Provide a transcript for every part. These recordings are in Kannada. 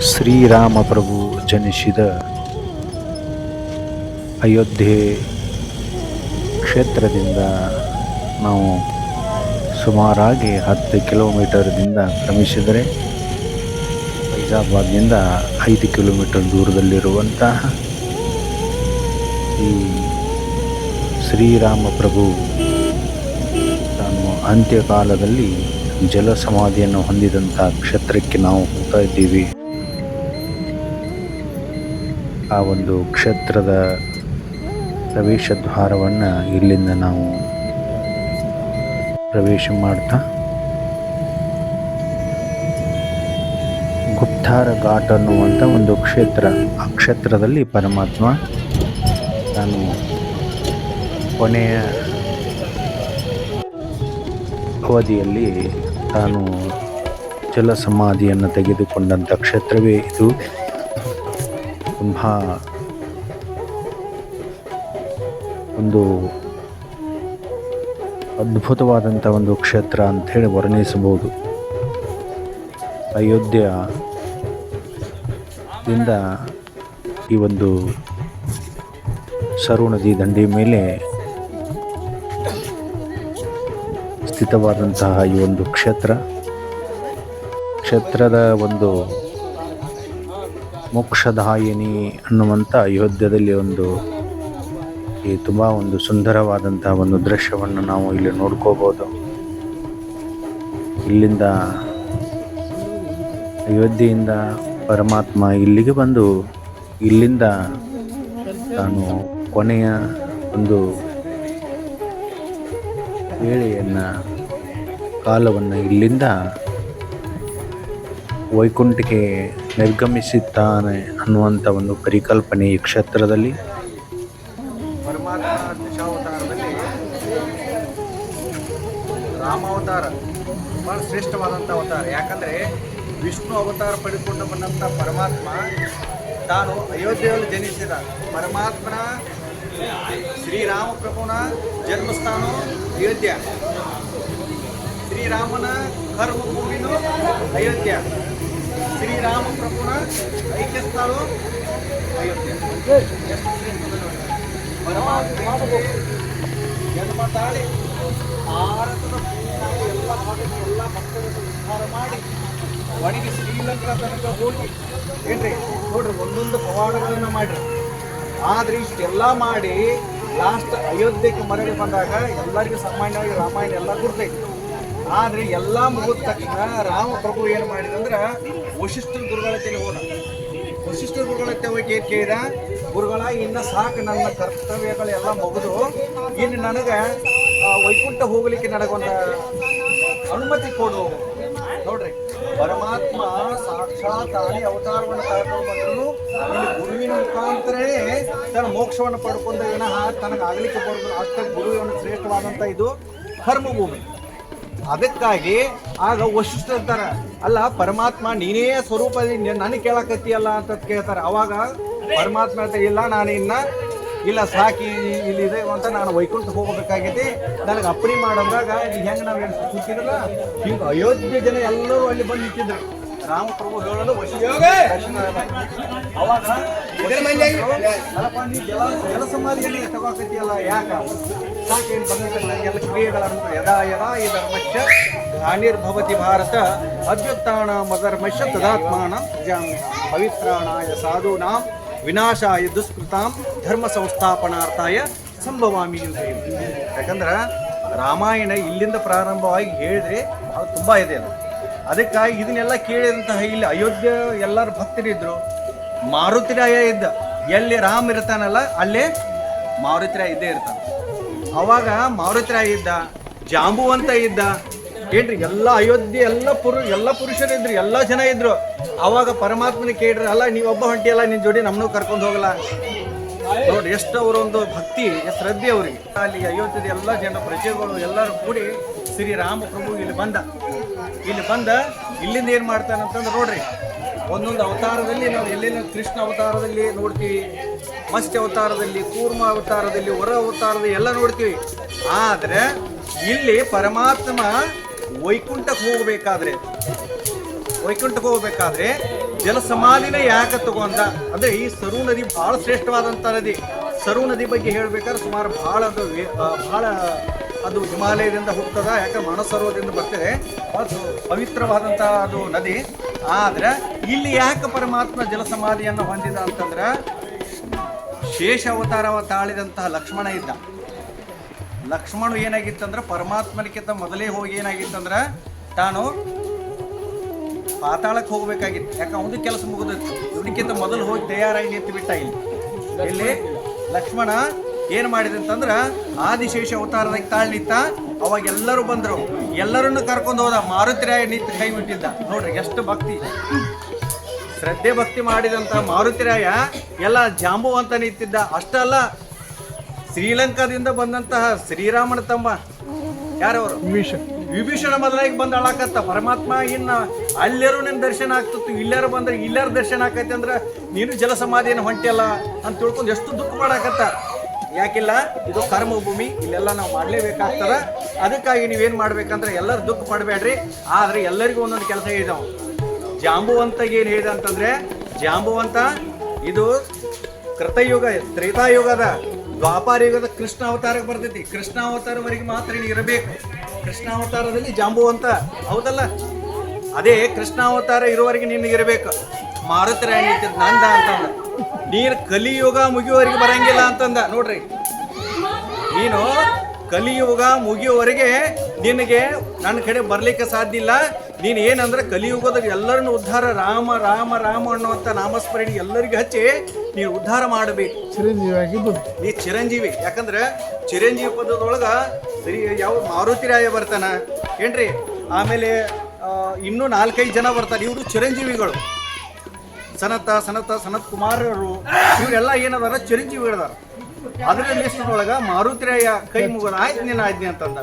ಶ್ರೀರಾಮಪ್ರಭು ಜನಿಸಿದ ಅಯೋಧ್ಯೆ ಕ್ಷೇತ್ರದಿಂದ ನಾವು ಸುಮಾರಾಗಿ ಹತ್ತು ಕಿಲೋಮೀಟರ್ದಿಂದ ಕ್ರಮಿಸಿದರೆ ಫೈಜಾಬಾದ್ನಿಂದ ಐದು ಕಿಲೋಮೀಟರ್ ದೂರದಲ್ಲಿರುವಂತಹ ಈ ಶ್ರೀರಾಮ ಪ್ರಭು ತಾನು ಅಂತ್ಯಕಾಲದಲ್ಲಿ ಜಲಸಮಾಧಿಯನ್ನು ಹೊಂದಿದಂಥ ಕ್ಷೇತ್ರಕ್ಕೆ ನಾವು ಹೋಗ್ತಾ ಇದ್ದೀವಿ. ಆ ಒಂದು ಕ್ಷೇತ್ರದ ಪ್ರವೇಶ ದ್ವಾರವನ್ನು ಇಲ್ಲಿಂದ ನಾವು ಪ್ರವೇಶ ಮಾಡ್ತಾ ಗುಪ್ತಾರ ಘಾಟ್ ಅನ್ನುವಂಥ ಒಂದು ಕ್ಷೇತ್ರ, ಆ ಕ್ಷೇತ್ರದಲ್ಲಿ ಪರಮಾತ್ಮ ನಾನು ಕೊನೆಯ ಅವಧಿಯಲ್ಲಿ ತಾನು ಜಲ ಸಮಾಧಿಯನ್ನು ತೆಗೆದುಕೊಂಡಂಥ ಕ್ಷೇತ್ರವೇ ಇದು. ತುಂಬ ಒಂದು ಅದ್ಭುತವಾದಂಥ ಒಂದು ಕ್ಷೇತ್ರ ಅಂಥೇಳಿ ವರ್ಣಿಸಬಹುದು. ಅಯೋಧ್ಯೆಯಿಂದ ಈ ಒಂದು ಸರು ನದಿ ದಂಡೆ ಮೇಲೆ ಸ್ಥಿತವಾದಂತಹ ಈ ಒಂದು ಕ್ಷೇತ್ರ. ಕ್ಷೇತ್ರದ ಒಂದು ಮೋಕ್ಷದಾಯಿನಿ ಅನ್ನುವಂಥ ಅಯೋಧ್ಯದಲ್ಲಿ ಒಂದು ಈ ತುಂಬ ಒಂದು ಸುಂದರವಾದಂಥ ಒಂದು ದೃಶ್ಯವನ್ನು ನಾವು ಇಲ್ಲಿ ನೋಡ್ಕೋಬೋದು. ಇಲ್ಲಿಂದ ಅಯೋಧ್ಯೆಯಿಂದ ಪರಮಾತ್ಮ ಇಲ್ಲಿಗೆ ಬಂದು ಇಲ್ಲಿಂದ ತಾನು ಕೊನೆಯ ಒಂದು ವೇಳೆಯನ್ನು ಕಾಲವನ್ನು ಇಲ್ಲಿಂದ ವೈಕುಂಠಕ್ಕೆ ನಿರ್ಗಮಿಸುತ್ತಾನೆ ಅನ್ನುವಂಥ ಒಂದು ಪರಿಕಲ್ಪನೆ ಈ ಕ್ಷೇತ್ರದಲ್ಲಿ. ಪರಮಾತ್ಮ ದಶಾವತಾರದಲ್ಲಿ ರಾಮಾವತಾರ ಬಹಳ ಶ್ರೇಷ್ಠವಾದಂಥ ಅವತಾರ. ಯಾಕಂದರೆ ವಿಷ್ಣು ಅವತಾರ ಪಡೆದುಕೊಂಡು ಬಂದಂಥ ಪರಮಾತ್ಮ ತಾನು ಅಯೋಧ್ಯೆಯಲ್ಲಿ ಜನಿಸಿದ ಪರಮಾತ್ಮನ ಶ್ರೀರಾಮ ಪ್ರಭುನ ಜನ್ಮಸ್ಥಾನ ಅಯೋಧ್ಯ. ಶ್ರೀರಾಮನ ಕರ್ಮಭೂಮಿನೂ ಅಯೋಧ್ಯ. ಶ್ರೀರಾಮ ಪ್ರಭುನ ಐಕ್ಯ ಸ್ಥಳ ಅಯೋಧ್ಯೆ ಜನ್ಮ ಭಾರತದ ಎಲ್ಲ ಭಾಗದ ಎಲ್ಲ ಭಕ್ತರನ್ನು ಉದ್ಧಾರ ಮಾಡಿ ಒಣಗಿ ಶ್ರೀಲಂಕಾ ತನಕ ಹೋಗಿ. ಏನ್ರಿ? ನೋಡ್ರಿ, ಒಂದೊಂದು ಪವಾಡಗಳನ್ನು ಮಾಡ್ರಿ. ಆದ್ರೆ ಇಷ್ಟೆಲ್ಲ ಮಾಡಿ ಲಾಸ್ಟ್ ಅಯೋಧ್ಯೆಗೆ ಮರಳಿ ಬಂದಾಗ ಎಲ್ಲರಿಗೂ ಸಾಮಾನ್ಯವಾಗಿ ರಾಮಾಯಣ ಎಲ್ಲ ಗುರ್ತೈತಿ. ಆದ್ರೆ ಎಲ್ಲ ಮುಗಿದ ತಕ್ಷಣ ರಾಮ ಪ್ರಭು ಏನು ಮಾಡಿದಂದ್ರ ವಶಿಷ್ಠ ಗುರುಗಳ ತಲೆ ಹೋದ. ವಶಿಷ್ಠ ಗುರುಗಳ ಹೋಗಿ ಏನ್ ಕೇಳಿದ? ಗುರುಗಳ, ಇನ್ನ ಸಾಕು ನನ್ನ ಕರ್ತವ್ಯಗಳೆಲ್ಲ ಮುಗಿದು ಇನ್ನು ನನಗೆ ವೈಕುಂಠ ಹೋಗ್ಲಿಕ್ಕೆ ನನಗೊಂದು ಅನುಮತಿ ಕೊಡು. ನೋಡ್ರಿ, ಪರಮಾತ್ಮ ಸಾಕ್ಷಾತ್ ಅವತಾರವನ್ನು ಕಳ್ಕೊಂಡು ಬಂದ್ರು ಗುರುವಿನ ಮುಖಾಂತರನೇ ತನ್ನ ಮೋಕ್ಷವನ್ನು ಪಡ್ಕೊಂಡು ತನಗೆ ಆಗ್ಲಿಕ್ಕೆ ಬರೋದು. ಅಷ್ಟೇ ಗುರುವಿನ ಶ್ರೇಷ್ಠವಾದಂಥ ಇದು ಕರ್ಮಭೂಮಿ. ಅದಕ್ಕಾಗಿ ಆಗ ವಶಿಷ್ಠ ಅಂತಾರ ಅಲ್ಲ ಪರಮಾತ್ಮ ನೀನೇ ಸ್ವರೂಪದಲ್ಲಿ ನನಗೆ ಕೇಳಕತ್ತೀಯಲ್ಲ ಅಂತ ಕೇಳ್ತಾರೆ. ಅವಾಗ ಪರಮಾತ್ಮ ಅಂತ ಇಲ್ಲ ನಾನು ಇನ್ನ ಇಲ್ಲ ಸಾಕಿ ಇಲ್ಲಿದೆ ಅಂತ ನಾನು ವೈಕುಂಠ ಹೋಗ್ಬೇಕಾಗೈತಿ. ನನಗೆ ಅಪ್ಪಣೆ ಮಾಡಂದಾಗ ಈಗ ಹೆಂಗೆ ನಾವು ಏನು ಕೂತಿದ್ರಲ್ಲ ಹಿಂಗೆ ಅಯೋಧ್ಯೆ ಜನ ಎಲ್ಲರೂ ಅಲ್ಲಿ ಬಂದು ನಿಂತಿದ್ರು. ರಾಮಪ್ರಭು ಹೇಳಲು. ಅವಾಗ ಕೆಲಸ ಸಮಾಧಿಯಲ್ಲಿ ತಗೋಕತ್ತೀಯಲ್ಲ ಯಾಕ? ಸಾಕೇನು ನನಗೆಲ್ಲ ಕ್ರಿಯೆಗಳನ್ನು ಯದಾ ಯದಾ ಈ ಧರ್ಮಶ್ಚ ಭಾರತ ಅಭ್ಯುತ್ಥಾನ ಮಧರ್ಮಶ್ಚ ತದಾತ್ಮಾನ ಜಾಮ್ಯ ಪವಿತ್ರಾಣಾಯ ಸಾಧೂನಾಂ ವಿನಾಶಾಯ ದುಷ್ಕೃತಾಂ ಧರ್ಮ ಸಂಸ್ಥಾಪನಾರ್ಥಾಯ ಸಂಭವಾಮಿ ಅಂತ ಯಾಕಂದ್ರೆ ರಾಮಾಯಣ ಇಲ್ಲಿಂದ ಪ್ರಾರಂಭವಾಗಿ ಹೇಳಿದ್ರೆ ಅದು ತುಂಬ ಇದೆ ಅದು. ಅದಕ್ಕಾಗಿ ಇದನ್ನೆಲ್ಲ ಕೇಳಿದಂತಹ ಇಲ್ಲಿ ಅಯೋಧ್ಯೆ ಎಲ್ಲರ ಭಕ್ತರಿದ್ರು. ಮಾರುತಿರಾಯ ಇದ್ದ. ಎಲ್ಲಿ ರಾಮ ಇರ್ತಾನಲ್ಲ, ಅಲ್ಲೇ ಮಾರುತಿರಾಯ ಇದ್ದೇ ಇರ್ತಾನೆ. ಅವಾಗ ಮಾರುತಿರಾಯ ಇದ್ದ ಜಾಂಬುವಂತ ಇದ್ದ. ಏನ್ರಿ ಎಲ್ಲ ಅಯೋಧ್ಯೆ, ಎಲ್ಲ ಪುರು, ಎಲ್ಲ ಪುರುಷರು ಇದ್ರು, ಎಲ್ಲ ಜನ ಇದ್ರು. ಅವಾಗ ಪರಮಾತ್ಮನ ಕೇಳ್ರಿ, ಅಲ್ಲ ನೀವು ಒಬ್ಬ ಹೊಂಟಿಯಲ್ಲ ನಿನ್ನ ಜೋಡಿ ನಮ್ಮನ್ನು ಕರ್ಕೊಂಡು ಹೋಗಲ್ಲ. ನೋಡಿ ಎಷ್ಟು ಅವರೊಂದು ಭಕ್ತಿ ಶ್ರದ್ಧೆ ಅವರಿಗೆ. ಅಲ್ಲಿ ಅಯೋಧ್ಯದ ಎಲ್ಲ ಜನ ಪ್ರಜೆಗಳು ಎಲ್ಲರೂ ಕೂಡಿ ಶ್ರೀರಾಮ ಪ್ರಭು ಇಲ್ಲಿ ಬಂದ. ಇಲ್ಲಿ ಬಂದ, ಇಲ್ಲಿಂದ ಏನು ಮಾಡ್ತಾನಂತಂದ್ರೆ ನೋಡ್ರಿ, ಒಂದೊಂದು ಅವತಾರದಲ್ಲಿ ನಾವು ಎಲ್ಲೆಲ್ಲ ಕೃಷ್ಣ ಅವತಾರದಲ್ಲಿ ನೋಡ್ತೀವಿ. ಮತ್ಸ್ಯ ಅವತಾರದಲ್ಲಿ, ಕೂರ್ಮ ಅವತಾರದಲ್ಲಿ, ವರ ಅವತಾರದಲ್ಲಿ ಎಲ್ಲ ನೋಡ್ತೀವಿ. ಆದ್ರೆ ಇಲ್ಲಿ ಪರಮಾತ್ಮ ವೈಕುಂಠಕ್ಕೆ ಹೋಗಬೇಕಾದ್ರೆ ವೈಕುಂಠಕ್ಕೆ ಹೋಗಬೇಕಾದ್ರೆ ಜಲಸಮಾಧಿನ ಯಾಕೆ ತಗೊಂಡ ಅಂದ್ರೆ ಈ ಸರು ನದಿ ಬಹಳ ಶ್ರೇಷ್ಠವಾದಂಥ ನದಿ. ಸರು ನದಿ ಬಗ್ಗೆ ಹೇಳ್ಬೇಕಾದ್ರೆ ಸುಮಾರು ಬಹಳ ಅದು ಭಾಳ ಅದು ಹಿಮಾಲಯದಿಂದ ಹುಟ್ಟದ ಯಾಕೆ ಮಾನಸರೋವರದಿಂದ ಬರ್ತದೆ. ಅದು ಪವಿತ್ರವಾದಂಥ ಅದು ನದಿ. ಆದ್ರೆ ಇಲ್ಲಿ ಯಾಕೆ ಪರಮಾತ್ಮ ಜಲಸಮಾಧಿಯನ್ನು ಹೊಂದಿದ ಅಂತಂದ್ರೆ ಶೇಷ ಅವತಾರವ ತಾಳಿದಂತಹ ಲಕ್ಷ್ಮಣ ಇದ್ದ. ಲಕ್ಷ್ಮಣ ಏನಾಗಿತ್ತಂದ್ರೆ ಪರಮಾತ್ಮನಿಗಿಂತ ಮೊದಲೇ ಹೋಗಿ ಏನಾಗಿತ್ತಂದ್ರೆ ತಾನು ಪಾತಾಳಕ್ಕೆ ಹೋಗ್ಬೇಕಾಗಿತ್ತು. ಯಾಕೆ ಅವನು ಕೆಲಸ ಮುಗಿದಿತ್ತು ಇವನಿಗಿಂತ ಮೊದಲು ಹೋಗಿ ತಯಾರಾಗಿ ನಿಂತು ಬಿಟ್ಟ ಇಲ್ಲಿ. ಇಲ್ಲಿ ಲಕ್ಷ್ಮಣ ಏನು ಮಾಡಿದಂತಂದ್ರ ಆದಿಶೇಷ ಅವತಾರದಾಗ ತಾಳ್ನಿತ್ತ ನಿಂತ ಅವಾಗ ಎಲ್ಲರೂ ಬಂದರು. ಎಲ್ಲರನ್ನು ಕರ್ಕೊಂಡು ಹೋದ ಮಾರುತಿರಾಯ ನಿಂತು ಕೈ ಬಿಟ್ಟಿದ್ದ ನೋಡ್ರಿ, ಎಷ್ಟು ಭಕ್ತಿ. ಶ್ರದ್ಧೆ ಭಕ್ತಿ ಮಾಡಿದಂತ ಮಾರುತಿರಾಯ ಎಲ್ಲ ಜಾಂಬು ಅಂತ ನಿಂತಿದ್ದ. ಅಷ್ಟಲ್ಲ ಶ್ರೀಲಂಕಾದಿಂದ ಬಂದಂತಹ ಶ್ರೀರಾಮನ ತಮ್ಮ. ಯಾರವರು? ವಿಭೀಷಣ. ಮೊದಲಾಗಿ ಬಂದ ಅಳಾಕತ್ತ. ಪರಮಾತ್ಮ ಇನ್ನ ಅಲ್ಲೆರೂ ನಿನ್ ದರ್ಶನ ಆಗ್ತಿತ್ತು. ಇಲ್ಲಾರು ಬಂದ್ರೆ ಇಲ್ಲಾರು ದರ್ಶನ ಆಕೈತಿ ಅಂದ್ರೆ ನೀನು ಜಲ ಸಮಾಧಿಯನ್ನು ಹೊಂಟಿಯಲ್ಲ ಅಂತ ತಿಳ್ಕೊಂಡು ಎಷ್ಟು ದುಃಖ ಮಾಡಾಕತ್ತ ಯಾಕಿಲ್ಲ ಇದು ಕರ್ಮ ಭೂಮಿ ಇಲ್ಲೆಲ್ಲ ನಾವು ಮಾಡಲೇಬೇಕಾಗ್ತದ. ಅದಕ್ಕಾಗಿ ನೀವೇನು ಮಾಡ್ಬೇಕಂದ್ರೆ ಎಲ್ಲರೂ ದುಃಖ ಪಡಬೇಡ್ರಿ. ಆದ್ರೆ ಎಲ್ಲರಿಗೂ ಒಂದೊಂದು ಕೆಲಸ ಇದಾವ ಜಾಂಬುವಂತಗೆ ಏನು ಹೇಳಿದ ಅಂತಂದ್ರೆ ಜಾಂಬುವಂತ ಇದು ಕೃತಯುಗ ತ್ರೇತಾಯುಗದ ದ್ವಾಪಾರ ಯುಗದ ಕೃಷ್ಣ ಅವತಾರಕ್ಕೆ ಬರ್ತೈತಿ. ಕೃಷ್ಣ ಅವತಾರವರೆಗೆ ಮಾತ್ರ ಇರಬೇಕು. ಕೃಷ್ಣ ಅವತಾರದಲ್ಲಿ ಜಾಂಬುವಂತ ಹೌದಲ್ಲ? ಅದೇ ಕೃಷ್ಣ ಅವತಾರ ಇರುವವರೆಗೆ ನೀನು ಇರಬೇಕು. ಮಾರುತರಾಯ ನಿಂತಿದ್ ನಂದ ಅಂತಂದ. ನೀನು ಕಲಿಯುಗ ಮುಗಿಯುವವರೆಗೆ ಬರಂಗಿಲ್ಲ ಅಂತಂದ. ನೋಡ್ರಿ. ನೀನು ಕಲಿಯುಗ ಮುಗಿಯುವವರೆಗೆ ನಿನಗೆ ನನ್ನ ಕಡೆ ಬರ್ಲಿಕ್ಕೆ ಸಾಧ್ಯ ಇಲ್ಲ. ನೀನು ಏನಂದ್ರೆ ಕಲಿಯುಗದ ಎಲ್ಲರನ್ನು ಉದ್ಧಾರ ರಾಮ ರಾಮ ರಾಮ ಅನ್ನುವಂಥ ನಾಮಸ್ಮರಣೆ ಎಲ್ಲರಿಗೂ ಹಚ್ಚಿ ನೀನು ಉದ್ಧಾರ ಮಾಡಬೇಕು. ಚಿರಂಜೀವಿ ನೀ ಚಿರಂಜೀವಿ. ಯಾಕಂದ್ರೆ ಚಿರಂಜೀವಿ ಪದದೊಳಗೆ ಸರಿ ಯಾವ ಮಾರುತಿ ರಾಯ ಬರ್ತಾನ? ಏನ್ರಿ? ಆಮೇಲೆ ಇನ್ನೂ ನಾಲ್ಕೈದು ಜನ ಬರ್ತಾರೆ. ಇವರು ಚಿರಂಜೀವಿಗಳು. ಸನತ ಸನತ ಸನತ್ ಕುಮಾರರು ಇವರೆಲ್ಲ ಏನದಾರ ಚಿರಂಜೀವಿಗಳದಾರ ಅದರ ಲಿಸ್ಟ್ನೊಳಗ ಮಾರುತಿರಾಯ ಕೈ ಮುಗಿದ ಆಯ್ತು ನೀನು ಆಜ್ಞೆ ಅಂತಂದ.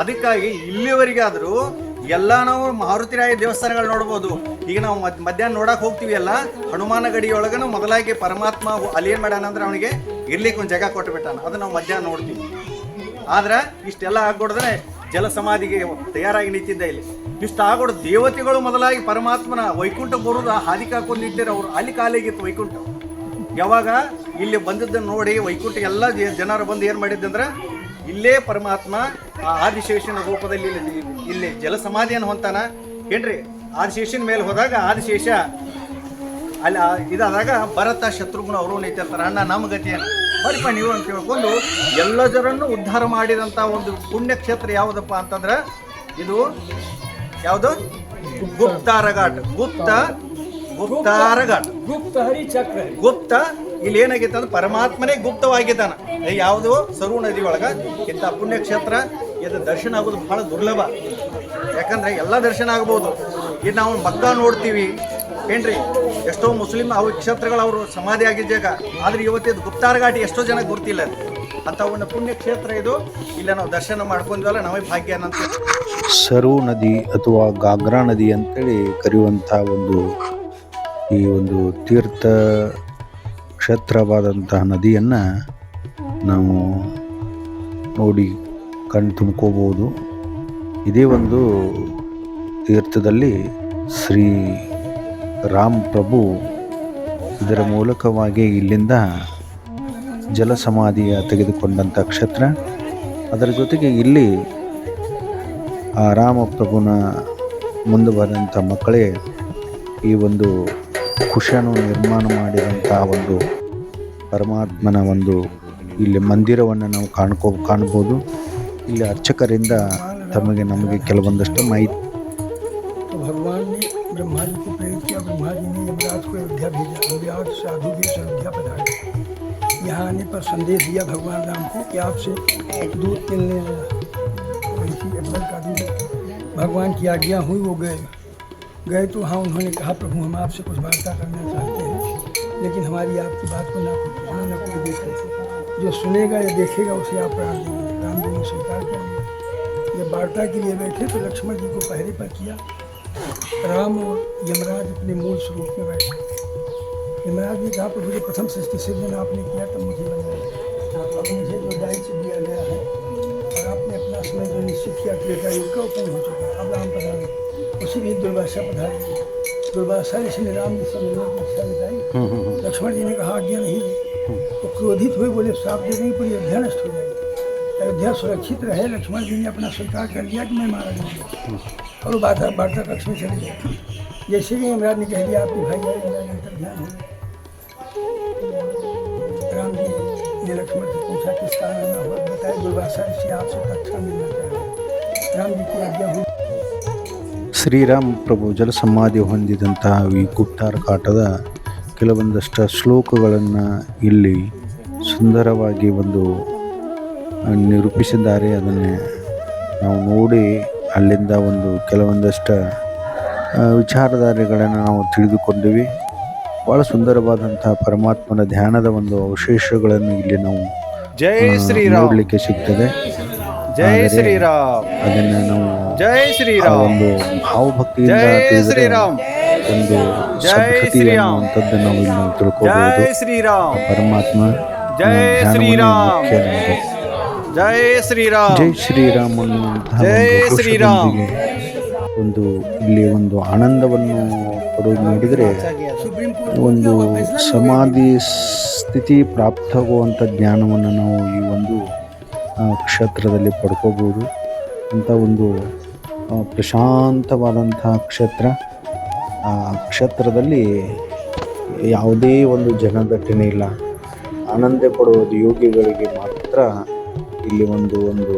ಅದಕ್ಕಾಗಿ ಇಲ್ಲಿವರೆಗಾದರೂ ಎಲ್ಲ ನಾವು ಮಾರುತಿರಾಯ ದೇವಸ್ಥಾನಗಳು ನೋಡ್ಬೋದು. ಈಗ ನಾವು ಮಧ್ಯಾಹ್ನ ನೋಡಕ್ ಹೋಗ್ತೀವಿ ಅಲ್ಲ ಹನುಮಾನ ಗಡಿಯೊಳಗನು ಮೊದಲಾಗಿ ಪರಮಾತ್ಮ ಅಲ್ಲಿ ಏನ್ ಮಾಡ್ಯಾನ ಅಂದ್ರೆ ಅವನಿಗೆ ಇರ್ಲಿಕ್ಕೆ ಒಂದು ಜಾಗ ಕೊಟ್ಟು ಬಿಟ್ಟಾನ ಅದು ನಾವು ಮಧ್ಯಾಹ್ನ ನೋಡ್ತೀವಿ. ಆದ್ರೆ ಇಷ್ಟೆಲ್ಲ ಆಗ್ಬಿಡ್ದ್ರೆ ಜಲ ಸಮಾಧಿಗೆ ತಯಾರಾಗಿ ನಿಂತಿದ್ದ ಇಲ್ಲಿ. ಇಷ್ಟು ಆಗೋಡು ದೇವತೆಗಳು ಮೊದಲಾಗಿ ಪರಮಾತ್ಮನ ವೈಕುಂಠ ಬರುವುದು ಹಾದಿ ಕಾಕೊಂಡು ನಿಂತಿರೋ ಅವ್ರು. ಅಲ್ಲಿ ಕಾಲಿಗಿತ್ತು ವೈಕುಂಠ. ಯಾವಾಗ? ಇಲ್ಲಿ ಬಂದಿದ್ದನ್ನು ನೋಡಿ ವೈಕುಂಠ ಎಲ್ಲ ಜನರು ಬಂದು ಏನು ಮಾಡಿದ್ದಂದ್ರೆ ಇಲ್ಲೇ ಪರಮಾತ್ಮ ಆ ಆದಿಶೇಷನ ರೂಪದಲ್ಲಿ ಇಲ್ಲಿ ಜಲ ಸಮಾಧಿಯನ್ನು ಹೊಂತಾನ ಏನ್ರಿ? ಆದಿಶೇಷನ ಮೇಲೆ ಹೋದಾಗ ಆದಿಶೇಷ, ಅಲ್ಲಿ, ಇದಾದಾಗ ಭರತ, ಶತ್ರುಘ್ನ ಅವರು ನಿಂತಿರ್ತಾರೆ ಅಣ್ಣ, ನಮ್ಮ ಗತಿಯನ್ನು ಬರಿಪ ನೀವು ಅಂತ ತಿಳ್ಕೊಂಡು ಎಲ್ಲ ಜನರನ್ನು ಉದ್ಧಾರ ಮಾಡಿದಂಥ ಒಂದು ಪುಣ್ಯಕ್ಷೇತ್ರ ಯಾವುದಪ್ಪ ಅಂತಂದ್ರೆ, ಇದು ಯಾವುದು? ಗುಪ್ತಾರ ಘಾಟ್ ಗುಪ್ತ ಗುಪ್ತಾರ ಘಾಟ್ ಗುಪ್ತ ಹರಿ ಚಕ್ರ ಗುಪ್ತ ಇಲ್ಲಿ ಏನಾಗಿತ್ತು ಅಂದ್ರೆ ಪರಮಾತ್ಮನೇ ಗುಪ್ತವಾಗಿದ್ದಾನ. ಯಾವುದೋ ಯಾವುದು? ಸರು ನದಿ ಒಳಗ. ಇಂಥ ಪುಣ್ಯಕ್ಷೇತ್ರ ಇದು ದರ್ಶನ ಆಗೋದು ಬಹಳ ದುರ್ಲಭ. ಯಾಕಂದ್ರೆ ಎಲ್ಲ ದರ್ಶನ ಆಗ್ಬೋದು. ಇದು ನಾವು ಮಕ್ಕ ನೋಡ್ತೀವಿ. ಏನ್ರಿ? ಎಷ್ಟೋ ಮುಸ್ಲಿಂ ಅವು ಕ್ಷೇತ್ರಗಳು ಅವರು ಸಮಾಧಿ ಆಗಿದ್ದ ಜಾಗ. ಆದ್ರೆ ಇವತ್ತಿದ್ದು ಗುಪ್ತಾರ ಘಾಟಿ ಎಷ್ಟೋ ಜನ ಗೊತ್ತಿಲ್ಲ ಅದು. ಅಂತ ಒಂದು ಪುಣ್ಯಕ್ಷೇತ್ರ ಇದು. ಇಲ್ಲ ನಾವು ದರ್ಶನ ಮಾಡ್ಕೊಂಡ್ವಲ್ಲ ನಾವೇ ಭಾಗ್ಯ ಅಂತ ಸರು ನದಿ ಅಥವಾ ಗಾಗ್ರಾ ನದಿ ಅಂತೇಳಿ ಕರೆಯುವಂಥ ಒಂದು ಈ ಒಂದು ತೀರ್ಥ ಕ್ಷೇತ್ರವಾದಂತಹ ನದಿಯನ್ನು ನಾವು ನೋಡಿ ಕಣ್ ತುಂಬ್ಕೋಬೋದು ಇದೇ ಒಂದು ತೀರ್ಥದಲ್ಲಿ ಶ್ರೀ ರಾಮ್ ಪ್ರಭು ಇದರ ಮೂಲಕವಾಗಿ ಇಲ್ಲಿಂದ ಜಲ ಸಮಾಧಿಯ ತೆಗೆದುಕೊಂಡಂಥ ಕ್ಷೇತ್ರ. ಅದರ ಜೊತೆಗೆ ಇಲ್ಲಿ ಆ ರಾಮಪ್ರಭುನ ಮುಂದೆ ಬಂದಂಥ ಮಕ್ಕಳೇ ಈ ಒಂದು ಕುಶನು ನಿರ್ಮಾಣ ಮಾಡಿದಂಥ ಒಂದು ಪರಮಾತ್ಮನ ಒಂದು ಇಲ್ಲಿ ಮಂದಿರವನ್ನು ನಾವು ಕಾಣ್ಕೋ ಕಾಣ್ಬೋದು ಇಲ್ಲಿ ಅರ್ಚಕರಿಂದ ತಮಗೆ ನಮಗೆ ಕೆಲವೊಂದಷ್ಟು ಮಾಹಿತಿ तो भगवान ने ब्रह्मा जी को प्रेरित किया ब्रह्मा जी ने यमराज को अयोध्या भेजा यमराज साधु के अयोध्या पधारे यहाँ आने पर संदेश दिया भगवान राम को कि आपसे दूध मिलने आया वही थी अकबर का दूध भगवान की आज्ञा हुई वो गए गए तो हाँ उन्होंने कहा, प्रभु, हम आपसे कुछ वार्ता करना चाहते हैं। लेकिन हमारी आपकी बात को ना कोई ना कोई देखे जो सुनेगा या देखेगा, उसे आप प्राण देंगे। राम जी ने स्वीकार कर लिया जब वार्ता के लिए बैठे तो लक्ष्मण जी को पहरे पर किया। राम और यमराज अपने मूल स्वरूप में बैठे। यमराज ने कहा, प्रभु जो, प्रथम सृष्टि सिर्जन आपने किया, तब मुझे बनाया अब मुझे जो दायित्व दिया गया है, और आपने अपना समय जो निश्चित किया का वो हो चुका है। अब राम पधारे इसलिए दुर्भाषा प्रधान दुर्भाषा इसलिए राम जी सम्मेलन की अच्छा बताई। हम्म, हम्म, हम्म। लक्ष्मण जी ने कहा आज्ञा नहीं दी तो क्रोधित हुए बोले साफ़ दे नहीं पूरी अध्याय नष्ट हो जाएगी। अयोध्या सुरक्षित रहे लक्ष्मण जी ने अपना स्वीकार कर लिया कि मैं मारा नहीं। और वार्ता वार्ता कक्ष में चले गए। जैसे कि यमराज ने कह दिया आपके भाई आए ध्यान राम जी ने लक्ष्मण से पूछा किस कारण हुआ? बताया दुर्भाषा से आपसे कक्षा अच्छा मिलना चाहिए राम जी की आज्ञा हुई ಶ್ರೀರಾಮ ಪ್ರಭು ಜಲಸಮಾಧಿ ಹೊಂದಿದಂತಹ ಈ ಗುಪ್ತಾರ ಕಾಟದ ಕೆಲವೊಂದಷ್ಟು ಶ್ಲೋಕಗಳನ್ನು ಇಲ್ಲಿ ಸುಂದರವಾಗಿ ಒಂದು ನಿರೂಪಿಸಿದ್ದಾರೆ. ಅದನ್ನೇ ನಾವು ನೋಡಿ ಅಲ್ಲಿಂದ ಒಂದು ಕೆಲವೊಂದಷ್ಟು ವಿಚಾರಧಾರೆಗಳನ್ನು ನಾವು ತಿಳಿದುಕೊಂಡಿವಿ. ಭಾಳ ಸುಂದರವಾದಂಥ ಪರಮಾತ್ಮನ ಧ್ಯಾನದ ಒಂದು ಅವಶೇಷಗಳನ್ನು ಇಲ್ಲಿ ನಾವು ಜೈ ಶ್ರೀ ನೋಡಲಿಕ್ಕೆ ಸಿಗ್ತದೆ. ಜೈ ಶ್ರೀರಾಮ್. ಅದನ್ನು ನಾವು ಜೈ ಶ್ರೀರಾಮ್. ಒಂದು ಭಾವಭಕ್ತಿ ಜೈ ಶ್ರೀರಾಮ್. ಒಂದು ಜೈ ಶ್ರೀ ನಾವು ಇಲ್ಲಿ ನಾವು ತಿಳ್ಕೋಬಹುದು ಜೈ ಶ್ರೀರಾಮ್. ಪರಮಾತ್ಮ ಜೈ ಶ್ರೀರಾಮ್. ಜೈ ಶ್ರೀರಾಮ್. ಜೈ ಶ್ರೀರಾಮ್ ಜೈ ಶ್ರೀರಾಮ್. ಒಂದು ಇಲ್ಲಿ ಒಂದು ಆನಂದವನ್ನು ಪಡೆದು ನೋಡಿದರೆ ಒಂದು ಸಮಾಧಿ ಸ್ಥಿತಿ ಪ್ರಾಪ್ತವಾಗುವಂಥ ಜ್ಞಾನವನ್ನು ನಾವು ಈ ಒಂದು ಕ್ಷೇತ್ರದಲ್ಲಿ ಪಡ್ಕೋಬೋದು ಅಂಥ ಒಂದು ಪ್ರಶಾಂತವಾದಂತಹ ಕ್ಷೇತ್ರ. ಆ ಕ್ಷೇತ್ರದಲ್ಲಿ ಯಾವುದೇ ಒಂದು ಜನದಟ್ಟಣೆ ಇಲ್ಲ. ಆನಂದ ಪಡುವುದು ಯೋಗಿಗಳಿಗೆ ಮಾತ್ರ ಇಲ್ಲಿ ಒಂದು ಒಂದು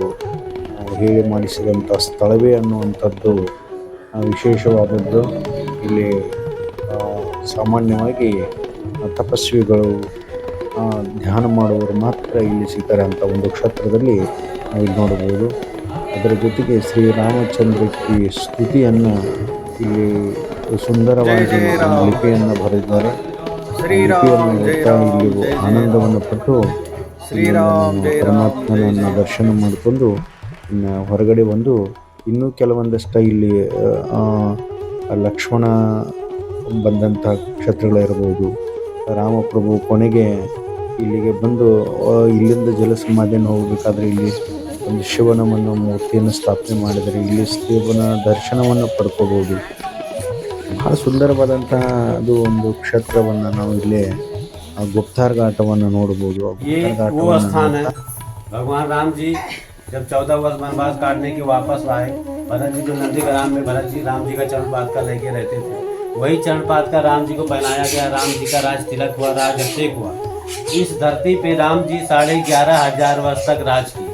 ಹೇಳಿ ಮಾಡಿಸಿದಂಥ ಸ್ಥಳವೇ ಅನ್ನುವಂಥದ್ದು ವಿಶೇಷವಾದದ್ದು. ಇಲ್ಲಿ ಸಾಮಾನ್ಯವಾಗಿ ತಪಸ್ವಿಗಳು ಧ್ಯಾನ ಮಾಡುವವರು ಮಾತ್ರ ಇಲ್ಲಿ ಸಿಗ್ತಾರೆ ಅಂತ ಒಂದು ಕ್ಷೇತ್ರದಲ್ಲಿ ನಾವು ಇಲ್ಲಿ ನೋಡಬಹುದು. ಅದರ ಜೊತೆಗೆ ಶ್ರೀರಾಮಚಂದ್ರ ಸ್ತುತಿಯನ್ನು ಇಲ್ಲಿ ಸುಂದರವಾಗಿ ಲಿಪಿಯನ್ನು ಬರೆದಿದ್ದಾರೆ. ಇಲ್ಲಿ ಆನಂದವನ್ನು ಪಟ್ಟು ಪರಮಾತ್ಮನನ್ನು ದರ್ಶನ ಮಾಡಿಕೊಂಡು ಇನ್ನು ಹೊರಗಡೆ ಬಂದು ಇನ್ನೂ ಕೆಲವೊಂದಷ್ಟು ಇಲ್ಲಿ ಲಕ್ಷ್ಮಣ ಬಂದಂಥ ಕ್ಷೇತ್ರಗಳಿರ್ಬೋದು ರಾಮಪ್ರಭು ಕೊನೆಗೆ ಇಲ್ಲಿಗೆ ಬಂದು ಆ, ಇಲ್ಲಿಂದ ಜಲಸಮಾಧಿಯನ್ನು ಹೋಗಬೇಕಾದ್ರೆ ಇಲ್ಲಿ ಒಂದು ಶಿವನ ಒಂದು ಮೂರ್ತಿಯನ್ನು ಸ್ಥಾಪನೆ ಮಾಡಿದರೆ ಇಲ್ಲಿ ಶಿವನ ದರ್ಶನವನ್ನು ಪಡ್ಕೋಬೋದು ಬಹಳ ಸುಂದರವಾದಂತಹ ಅದು ಒಂದು ಕ್ಷೇತ್ರವನ್ನು ನಾವು ಇಲ್ಲಿ ಆ ಗುಪ್ತಾರ್ ಘಾಟವನ್ನು ನೋಡ್ಬೋದು ಆ ये ಗುಪ್ತಾರ್ वो ಘಾಟವನ್ನು स्थान है भगवान राम जी जब चौदह वर्ष वनवास काटने के वापस आए भरत जी जो नंदीग्राम में भरत जी राम जी का चरण पात का लेके रहते थे वही चरण पात का राम जी को पहनाया गया राम जी का राज तिलक हुआ राज अभिषेक हुआ इस धरती पे राम जी साढ़े ग्यारह हज़ार वर्ष तक राज किए।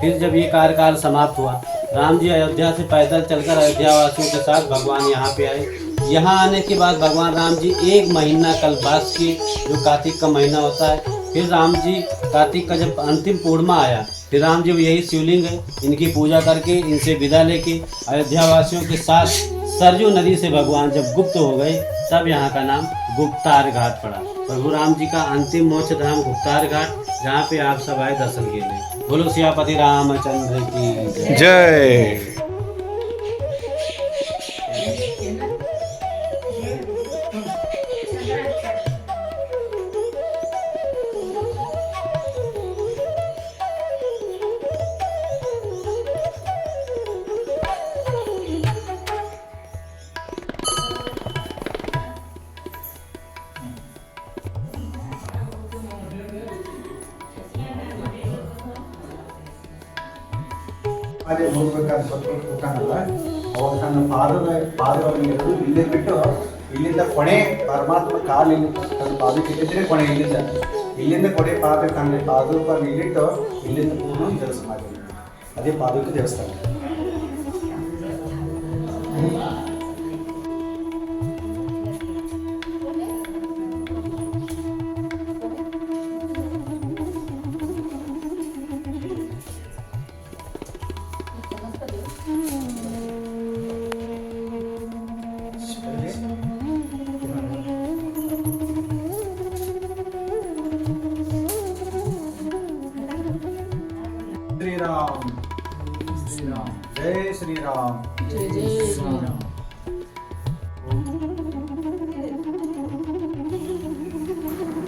फिर जब ये कार्यकाल समाप्त हुआ, राम जी अयोध्या से पैदल चलकर अयोध्या वासियों के साथ भगवान यहाँ पे आए। यहाँ आने के बाद भगवान राम जी एक महीना कल्पवास किए, जो कार्तिक का महीना होता है। फिर राम जी, कार्तिक का जब अंतिम पूर्णिमा आया, फिर राम जी यही शिवलिंग है, इनकी पूजा करके, इनसे विदा लेके अयोध्या वासियों के साथ सरजू नदी से भगवान जब गुप्त हो गए, तब यहाँ का नाम गुप्तार घाट पड़ा। प्रभु राम जी का अंतिम मोक्ष धाम गुप्तार घाट, जहाँ पे आप सब आए दर्शन के लिए बोलो सियापति रामचंद्र की जय। ಹೋಗ್ಬೇಕಾದ್ರೆ ಕೂತಾನಲ್ಲ ಅವಾಗ ತನ್ನ ಪಾದದ, ಪಾದವನ್ನು ಇಲ್ಲೇ ಬಿಟ್ಟು ಇಲ್ಲಿಂದ ಕೊನೆ ಪರಮಾತ್ಮ ಕಾಲು ತನ್ನ ಪಾದಕ್ಕೆ ಇಟ್ಟಿದ್ರೆ ಕೊನೆ ಇಲ್ಲಿಂದ. ಇಲ್ಲಿಂದ ಕೊನೆ ಪಾದ ತನ್ನ ಪಾದಕ್ಕೆ ಇಲ್ಲಿಟ್ಟು ಇಲ್ಲಿಂದ ಪೂರ್ಣ ಮಾಡಿ ಅದೇ ಪಾದಕ್ಕೆ ದೇವಸ್ಥಾನ. श्री राम जय श्री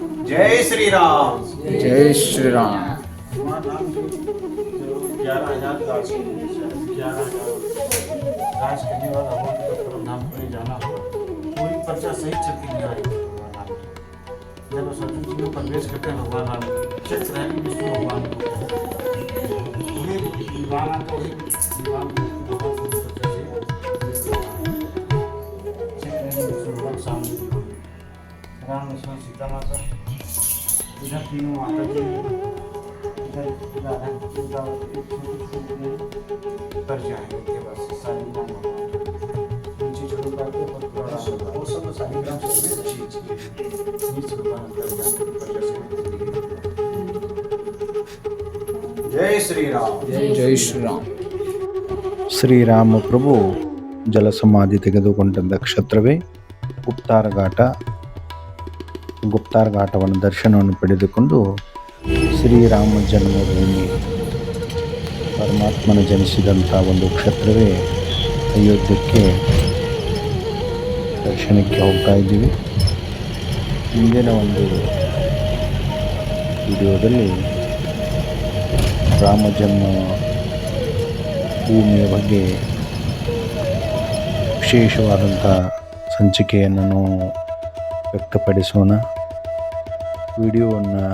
राम जय श्री राम जय श्री राम प्रवेश करते भगवान राम चक्र विष्णु भगवान को भगवान को राम लक्ष्मण सीता माता इधर तीनों माता जी इधर राधा पूजा कर जाएंगे उनके पास सारी नाम नीचे छोड़ करके और पूरा राम वो सब शालिग्राम से में जी जी नीचे भगवान कर जाएंगे ऊपर जैसे जय श्री राम ಜೈ ಶ್ರೀರಾಮ್ ಶ್ರೀರಾಮ ಪ್ರಭು ಜಲಸಮಾಧಿ ತೆಗೆದುಕೊಂಡಂಥ ಕ್ಷೇತ್ರವೇ ಗುಪ್ತಾರ ಘಾಟ ಗುಪ್ತಾರ ಘಾಟವನ್ನು ದರ್ಶನವನ್ನು ಪಡೆದುಕೊಂಡು ಶ್ರೀರಾಮ ಜನ್ಮಭೂಮಿ, ಪರಮಾತ್ಮನ ಜನಿಸಿದಂಥ ಒಂದು ಕ್ಷೇತ್ರವೇ ಅಯೋಧ್ಯಕ್ಕೆ ದರ್ಶನಕ್ಕೆ ಹೋಗ್ತಾ ಇದ್ದೀವಿ. ಮುಂದಿನ ಒಂದು ವಿಡಿಯೋದಲ್ಲಿ ರಾಮ ಜನ್ಮ ಭೂಮಿಯ ಬಗ್ಗೆ ವಿಶೇಷವಾದಂಥ ಸಂಚಿಕೆಯನ್ನು ನಾವು ವ್ಯಕ್ತಪಡಿಸೋಣ. ವಿಡಿಯೋವನ್ನು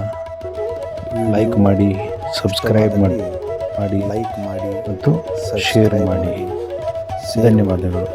ಲೈಕ್ ಮಾಡಿ ಸಬ್ಸ್ಕ್ರೈಬ್ ಮಾಡಿ ಮಾಡಿ ಲೈಕ್ ಮಾಡಿ ಮತ್ತು ಶೇರ್ ಮಾಡಿ. ಧನ್ಯವಾದಗಳು.